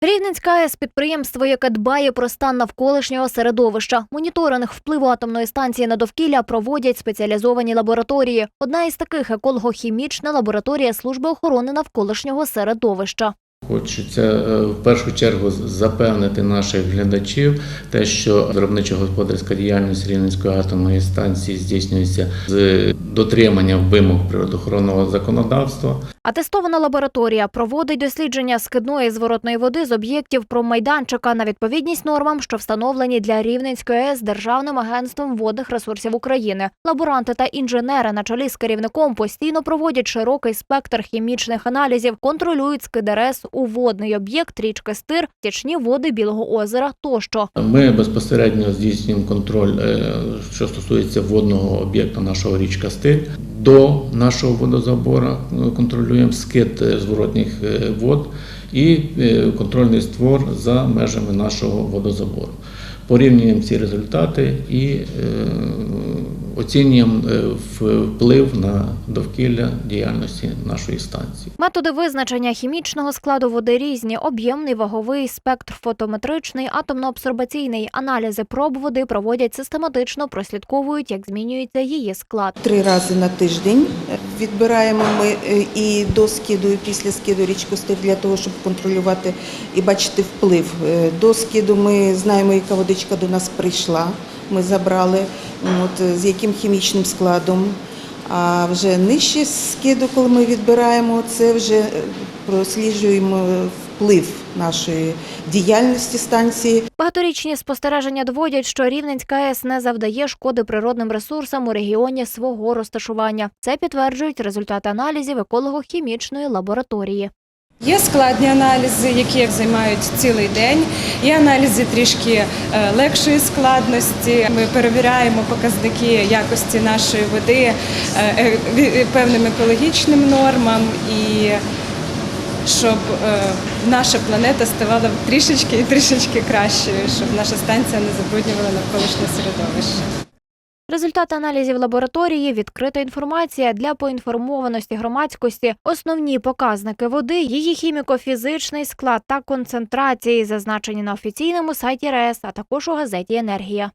Рівненська АЕС – підприємство, яке дбає про стан навколишнього середовища. Моніторинг впливу атомної станції на довкілля проводять спеціалізовані лабораторії. Одна із таких – еколого-хімічна лабораторія Служби охорони навколишнього середовища. Хочеться е, в першу чергу запевнити наших глядачів, те, що виробничо-господарська діяльність Рівненської атомної станції здійснюється з дотриманням вимог природоохоронного законодавства. Атестована лабораторія проводить дослідження скидної зворотної води з об'єктів промайданчика на відповідність нормам, що встановлені для Рівненської АЕС Державним агентством водних ресурсів України. Лаборанти та інженери на чолі з керівником постійно проводять широкий спектр хімічних аналізів, контролюють скид РЕС у водний об'єкт річки Стир, тічні води Білого озера тощо. Ми безпосередньо здійснюємо контроль, е, що стосується водного об'єкту нашого річка Стиль. До нашого водозабору е, контролюємо скид зворотних зворотніх е, вод і е, контрольний створ за межами нашого водозабору. Порівнюємо ці результати і е, оцінюємо е, вплив на довкілля діяльності нашої станції. Методи визначення хімічного складу води різні: об'ємний, ваговий, спектр фотометричний, атомно-абсорбаційний. Аналізи проб води проводять систематично, прослідковують, як змінюється її склад. Три рази на тиждень відбираємо ми е, і до скиду, і після скиду річку для того, щоб контролювати і бачити вплив. До скиду ми знаємо, яка водичка до нас прийшла. Ми забрали, от, е, з яким хімічним складом. А вже нижче скиду, коли ми відбираємо, це вже е, просліджуємо вплив нашої діяльності станції. Багаторічні спостереження доводять, що Рівненська АЕС не завдає шкоди природним ресурсам у регіоні свого розташування. Це підтверджують результати аналізів еколого-хімічної лабораторії. Є складні аналізи, які займають цілий день. Є аналізи трішки е, легшої складності. Ми перевіряємо показники якості нашої води е, е, певним екологічним нормам і щоб наша планета ставала трішечки і трішечки кращою, щоб наша станція не забруднювала навколишнє середовище. Результати аналізів лабораторії, відкрита інформація для поінформованості громадськості, основні показники води, її хіміко-фізичний склад та концентрації, зазначені на офіційному сайті РЕС, а також у газеті Енергія.